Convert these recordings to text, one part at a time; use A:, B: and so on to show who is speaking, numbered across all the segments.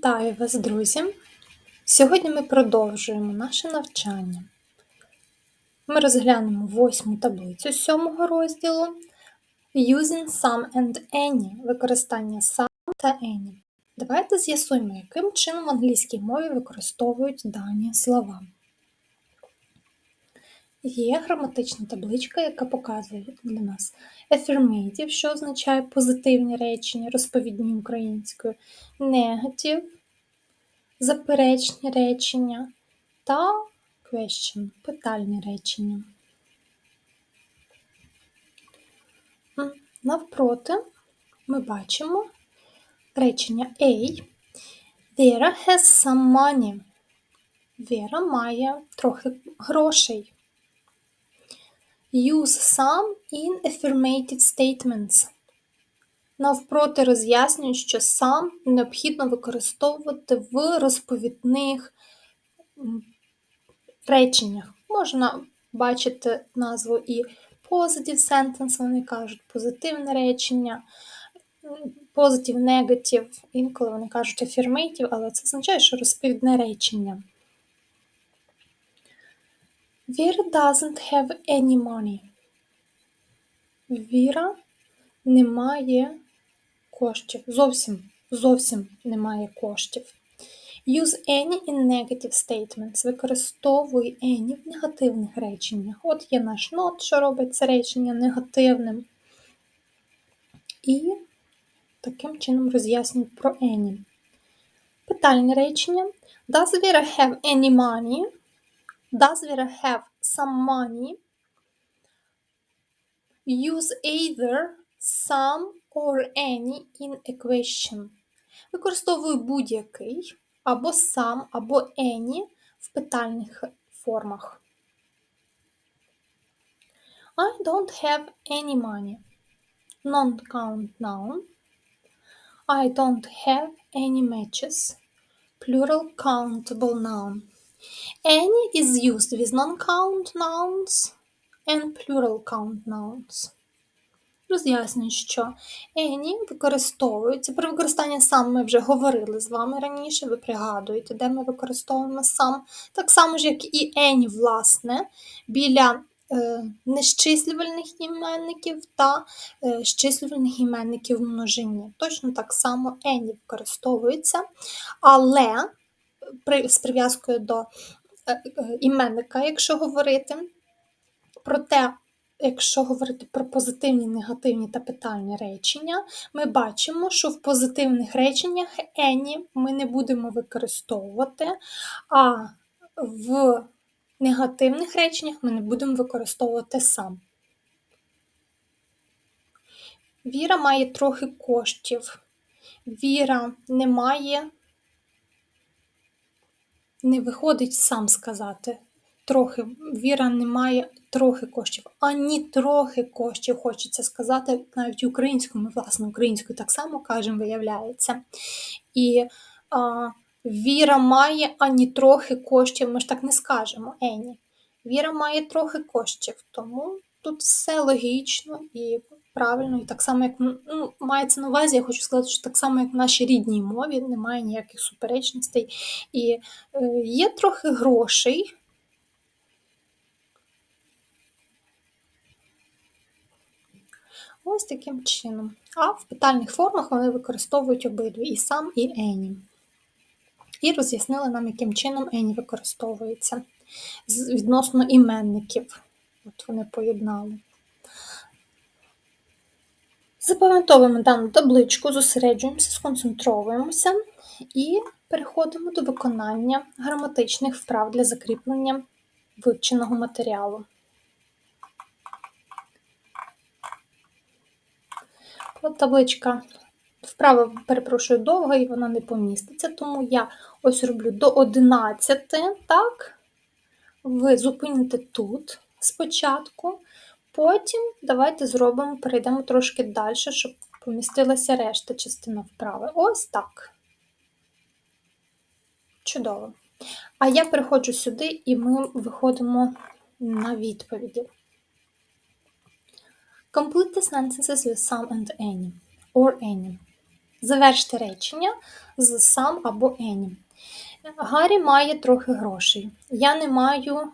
A: Вітаю вас, друзі! Сьогодні ми продовжуємо наше навчання. Ми розглянемо восьму таблицю сьомого розділу Using some and any використання some та any. Давайте з'ясуємо, яким чином в англійській мові використовують дані слова. Є граматична табличка, яка показує для нас affirmative, що означає позитивні речення, розповідні українською, negative, заперечні речення та question, питальні речення. Навпроти ми бачимо речення A. Vera has some money. Віра має трохи грошей. Use some in affirmative statements. Навпроти роз'яснюю, що сам необхідно використовувати в розповідних реченнях. Можна бачити назву і positive sentence, вони кажуть позитивне речення, positive, negative, інколи вони кажуть affirmative, але це означає, що розповідне речення. Віра doesn't have any money. Віра не має коштів. Зовсім зовсім немає коштів. Use any in negative statements. Використовуй any в негативних реченнях. От є наш not, що робить це речення негативним. І таким чином роз'яснюють про any. Питальне речення. Does Vera have any money? Does Vera have some money? Use either some or any in a question. Використовую будь-який або some, або any в питальних формах. I don't have any money. Non-count noun. I don't have any matches. Plural countable noun. Any is used with non-count nouns and plural count nouns. Роз'яснюю, що any використовується. Про використання сам ми вже говорили з вами раніше, ви пригадуєте, де ми використовуємо сам. Так само ж, як і any, власне, біля е, нещислювальних іменників та е, щислювальних іменників в множині. Точно так само any використовується, але з прив'язкою до Е, е, іменника, якщо говорити. Проте, якщо говорити про позитивні, негативні та питальні речення, ми бачимо, що в позитивних реченнях any ми не будемо використовувати, а в негативних реченнях ми не будемо використовувати сам. Віра має трохи коштів. Віра не має не виходить сам сказати. Трохи віра не має трохи коштів, ані трохи коштів, хочеться сказати, навіть українською, ми, власне, українською так само кажемо, виявляється. І а, віра має ані трохи коштів, ми ж так не скажемо, Ені. Віра має трохи коштів, тому тут все логічно і правильно, і так само, як ну, мається на увазі, я хочу сказати, що так само, як в нашій рідній мові, немає ніяких суперечностей. І е, є трохи грошей. Ось таким чином. А в питальних формах вони використовують обидві і сам, і ені. І роз'яснили нам, яким чином ені використовується відносно іменників. От вони поєднали. Запам'ятовуємо дану табличку, зосереджуємося, сконцентровуємося і переходимо до виконання граматичних вправ для закріплення вивченого матеріалу. Табличка вправа, перепрошую, довга і вона не поміститься, тому я ось роблю до 11, так? Ви зупините тут спочатку, Потім давайте зробимо, перейдемо трошки далі, щоб помістилася решта частина вправи. Ось так. Чудово. А я переходжу сюди, і ми виходимо на відповіді. Complete the sentences with some and any, or any. Заверште речення з сам або any. Гаррі має трохи грошей. Я не маю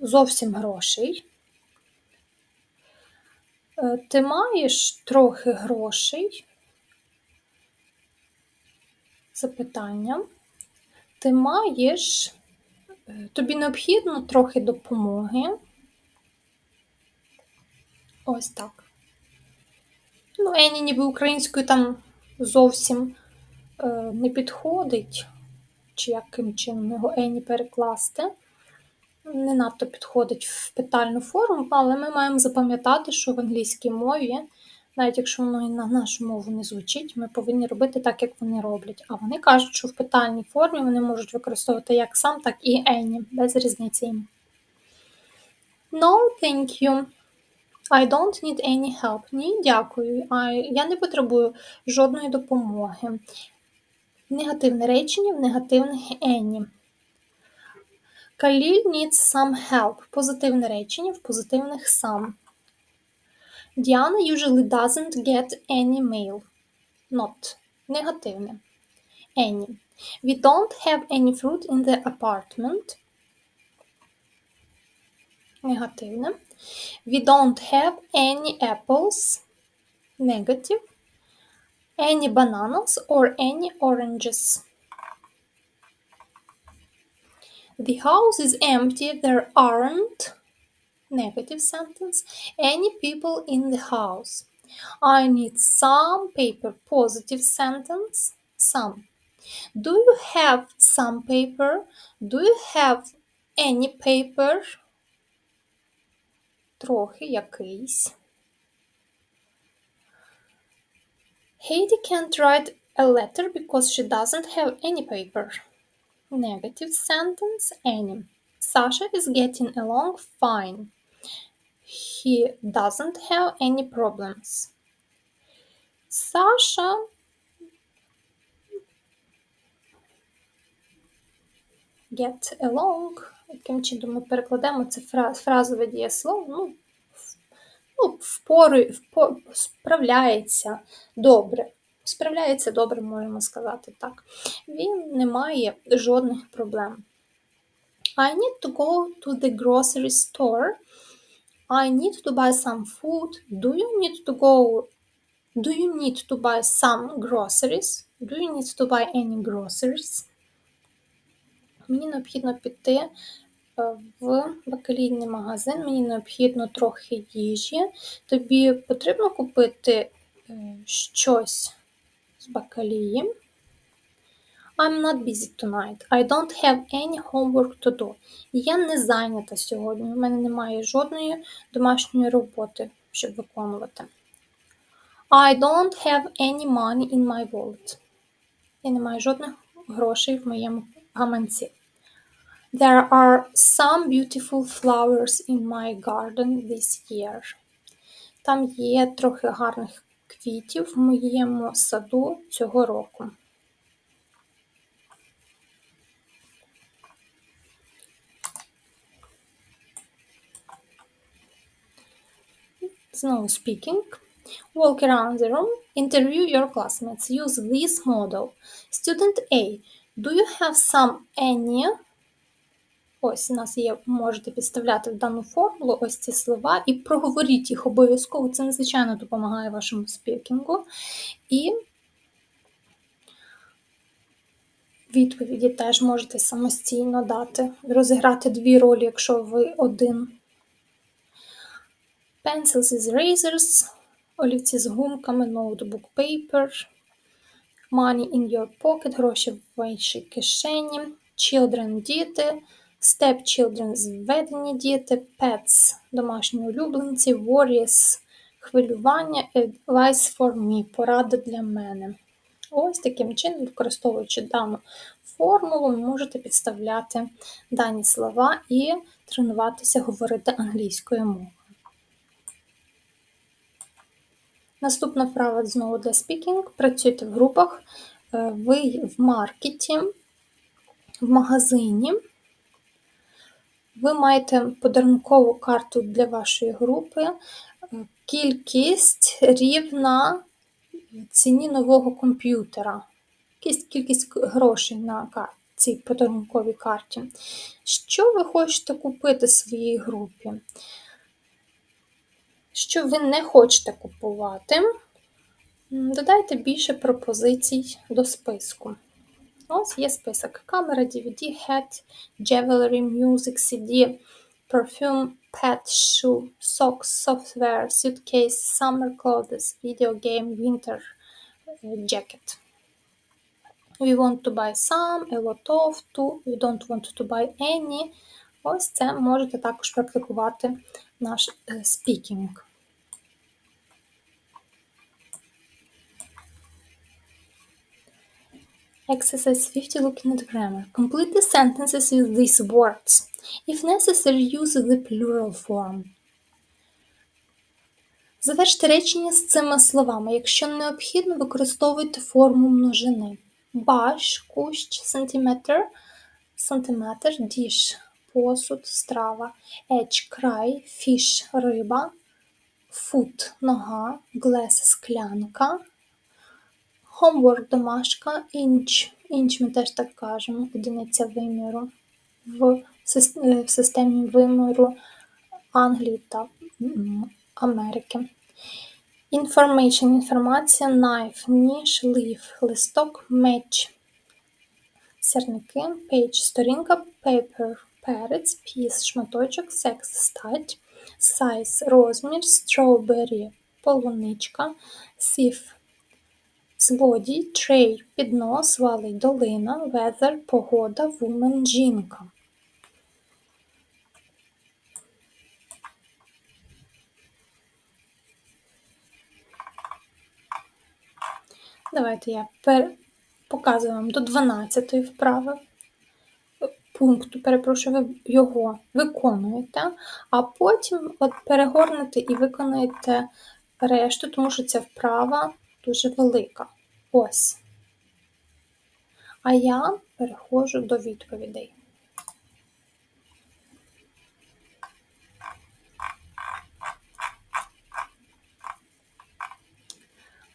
A: зовсім грошей. Е, Ти маєш трохи грошей? Запитання. Ти маєш, е, тобі необхідно трохи допомоги. Ось так. Ну, Ені ніби українською там зовсім е, не підходить, чи яким чином його Ені перекласти. Не надто підходить в питальну форму, але ми маємо запам'ятати, що в англійській мові, навіть якщо воно і на нашу мову не звучить, ми повинні робити так, як вони роблять. А вони кажуть, що в питальній формі вони можуть використовувати як сам, так і Ені, без різниці. No, thank you. I don't need any help. Ні, дякую. I... Я не потребую жодної допомоги. Негативне речення в негативних any. Каліль needs some help. Позитивне речення в позитивних some. Diana usually doesn't get any mail. Not. Негативне. Any. We don't have any fruit in the apartment. Негативне. We don't have any apples. Negative. Any bananas or any oranges. The house is empty. There aren't negative sentence any people in the house. I need some paper. Positive sentence. Some. Do you have some paper? Do you have any paper? Трохи якийсь. Heidi can't write a letter because she doesn't have any paper. Negative sentence any. Sasha is getting along fine. He doesn't have any problems. Sasha get along. Яким чином ми перекладемо це фразове дієслово? Ну, ну, впори, впор, справляється добре. Справляється добре, можемо сказати так. Він не має жодних проблем. I need to go to the grocery store. I need to buy some food. Do you need to go? Do you need to buy some groceries? Do you need to buy any groceries? Мені необхідно піти в бакалійний магазин, мені необхідно трохи їжі. Тобі потрібно купити щось бакалії. I'm not busy tonight. I don't have any homework to do. Я не зайнята сьогодні. У мене немає жодної домашньої роботи, щоб виконувати. I don't have any money in my wallet. Я не маю жодних грошей в моєму гаманці. There are some beautiful flowers in my garden this year. Там є трохи гарних квітів в моєму саду цього року. Знову speaking. Walk around the room. Interview your classmates. Use this model. Student A. Do you have some any? Ось у нас є, можете підставляти в дану формулу ось ці слова і проговоріть їх обов'язково. Це надзвичайно допомагає вашому спікінгу. І відповіді теж можете самостійно дати, розіграти дві ролі, якщо ви один. Pencils is razors, олівці з гумками, notebook paper, money in your pocket, гроші в вашій кишені, children діти, stepchildren зведені діти, pets домашні улюбленці, worries хвилювання, advice for me, порада для мене. Ось таким чином, використовуючи дану формулу, ви можете підставляти дані слова і тренуватися говорити англійською мовою. Наступна вправа знову для спікінг. Працюйте в групах, ви в маркеті, в магазині. Ви маєте подарункову карту для вашої групи. Кількість рівна ціні нового комп'ютера, кількість грошей на цій подарунковій карті. Що ви хочете купити своїй групі? Що ви не хочете купувати? Додайте більше пропозицій до списку. Ось є список: камера, DVD, hat, jewelry, music, CD, perfume, pet, shoe, socks, software, suitcase, summer clothes, video game, winter jacket. We want to buy some, a lot of, two, we don't want to buy any. Ось це можете також практикувати наш спікінг. Exercise 50 looking at grammar. Complete the sentences with these words. If necessary, use the plural form. Заверште речення з цими словами. Якщо необхідно, використовуйте форму множини. Баш, кущ, сантиметр, сантиметр, діш, посуд, страва, еч, край, фіш, риба, фут, нога, глес, склянка, Homework домашка, інч. Інч ми теж так кажемо, одиниця виміру в системі виміру Англії та Америки. Information інформація, knife, ніж, leaf, листок, меч, сірники, page, сторінка, paper, перець, piece, шматочок, sex, стать, size, розмір, strawberry, полуничка, sieve, Злодій, трей, піднос, валий, долина, везер, погода, вумен, жінка. Давайте я пер... показую вам до 12 вправи пункту, перепрошую, ви його виконуєте, а потім от перегорнете і виконуєте решту, тому що ця вправа дуже велика. Ось. А я переходжу до відповідей.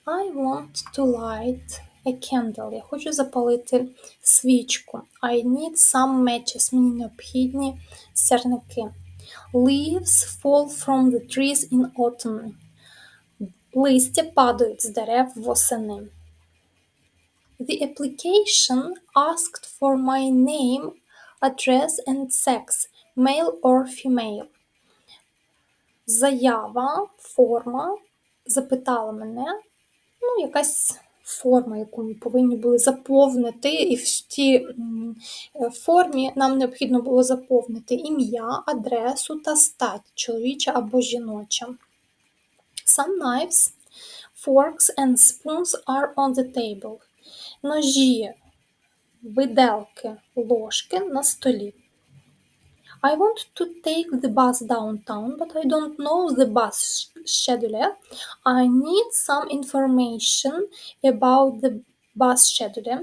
A: I want to light a candle. Я хочу запалити свічку. I need some matches. Мені необхідні сірники. Leaves fall from the trees in autumn. Листя падають з дерев восени. The application asked for my name, address and sex, male or female. Заява, форма запитала мене, ну, якась форма, яку ми повинні були заповнити, і в тій формі нам необхідно було заповнити ім'я, адресу та стать чоловіча або жіноча. Some knives, forks and spoons are on the table. Ножі, виделки, ложки на столі. I want to take the bus downtown, but I don't know the bus schedule. I need some information about the bus schedule.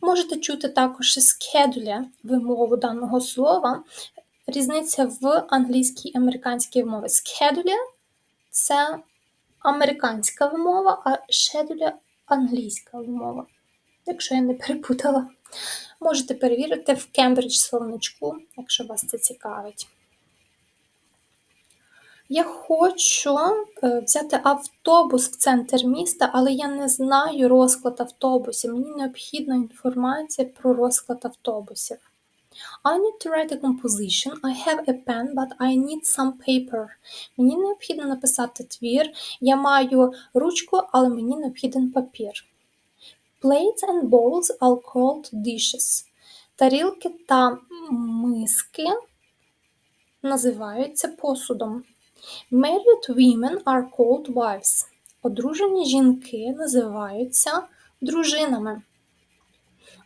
A: Можете чути також schedule вимову даного слова. Різниця в англійській і американській мові. Schedule – це американська вимова, а schedule – англійська вимова. Якщо я не перепутала, можете перевірити в Кембридж словничку, якщо вас це цікавить. Я хочу е, взяти автобус в центр міста, але я не знаю розклад автобусів. Мені необхідна інформація про розклад автобусів. I need to write a composition. I have a pen, but I need some paper. Мені необхідно написати твір. Я маю ручку, але мені необхіден папір. Plates and bowls are called dishes. Тарілки та миски називаються посудом. Married women are called wives. Одружені жінки називаються дружинами.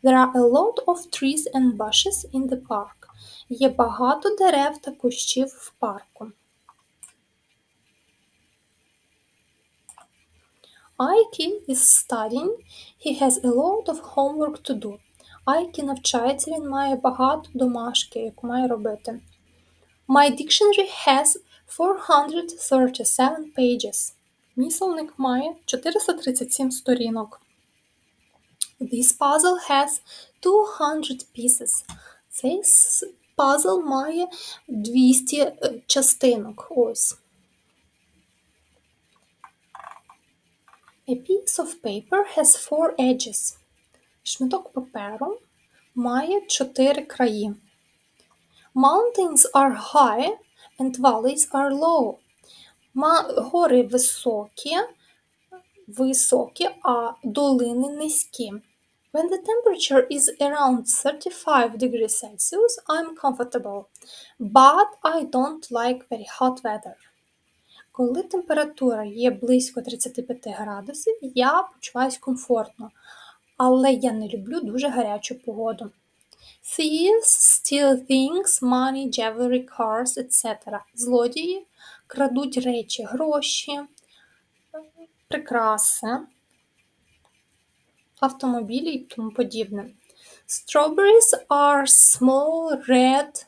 A: There are a lot of trees and bushes in the park. Є багато дерев та кущів в парку. Айкі is studying. He has a lot of homework to do. Айкі навчається, він має багато домашки, яку має робити. My dictionary has 437 pages. Мій словник має 437 сторінок. This puzzle has 200 pieces. Цей пазл має 200 е, частинок. Ось. A piece of paper has four edges. Шматок паперу має чотири краї. Mountains are high and valleys are low. Гори високі, високі, а долини низькі. When the temperature is around 35 degrees Celsius, I'm comfortable, but I don't like very hot weather. Коли температура є близько 35 градусів, я почуваюся комфортно, але я не люблю дуже гарячу погоду. Thieves steal things, money, jewelry, cars, etc. Злодії крадуть речі, гроші, прикраси, автомобілі і тому подібне. Strawberries are small, red,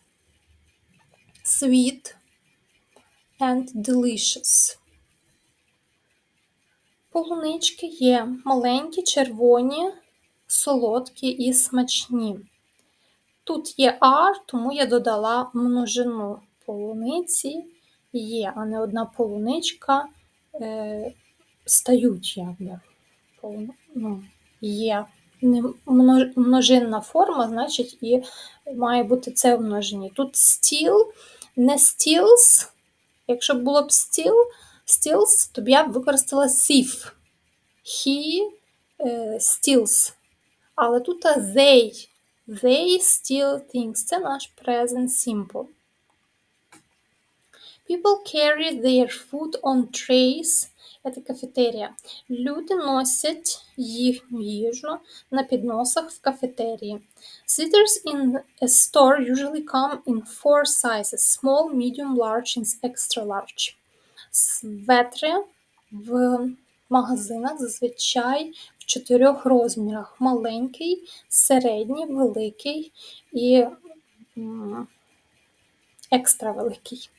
A: sweet and delicious. Полунички є маленькі, червоні, солодкі і смачні. Тут є are, тому я додала множину полуниці є, а не одна полуничка е, стають якби. Полу- Ну, є множинна форма, значить і має бути це в множині. Тут стіл, не steals. Якщо б було б steal, steals, то б я б використала thief. He е, steals. Але тут they. They steal things. Це наш present simple. People carry their food on trays. Це кафетерія. Люди носять їхню їжу на підносах в кафетерії. Sweaters in a store usually come in four sizes: small, medium, large and extra large. Светри в магазинах зазвичай в чотирьох розмірах: маленький, середній, великий і екстра великий.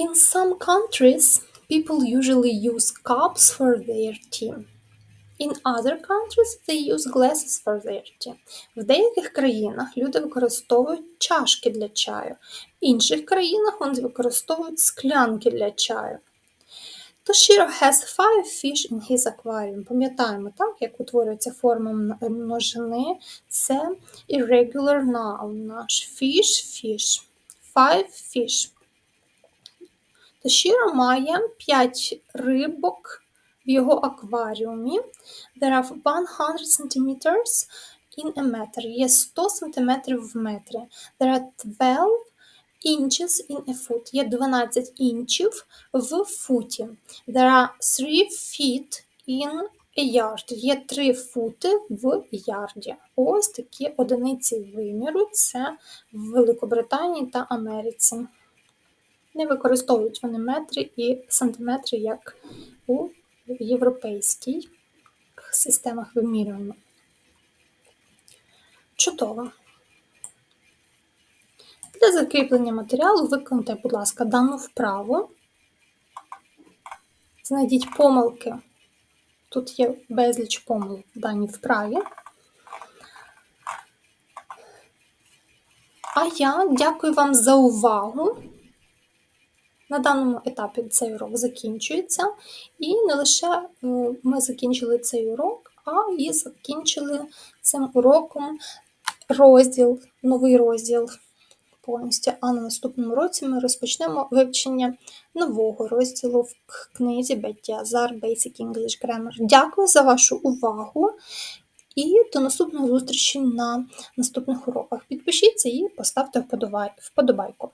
A: In some countries, people usually use cups for their tea. In other countries, they use glasses for their tea. В деяких країнах люди використовують чашки для чаю, в інших країнах вони використовують склянки для чаю. Toshiro has five fish in his aquarium. Пам'ятаємо, так, як утворюється форма множини. Це irregular noun наш. Fish, fish. Five fish. Toshiro має 5 рибок в його акваріумі. There are 100 centimeters in a meter. Є 100 сантиметрів в метрі. There are 12 inches in a foot. Є 12 інчів в футі. There are 3 feet in a yard. Є 3 фути в ярді. Ось такі одиниці виміру. Це в Великобританії та Америці. Не використовують вони метри і сантиметри, як у європейських системах вимірювання. Чудово. Для закріплення матеріалу виконайте, будь ласка, дану вправу. Знайдіть помилки. Тут є безліч помилок в даній вправі. А я дякую вам за увагу. На даному етапі цей урок закінчується. І не лише е, ми закінчили цей урок, а і закінчили цим уроком розділ, новий розділ повністю. А на наступному році ми розпочнемо вивчення нового розділу в книзі Бетті Азар Basic English Grammar. Дякую за вашу увагу і до наступної зустрічі на наступних уроках. Підпишіться і поставте вподобайку.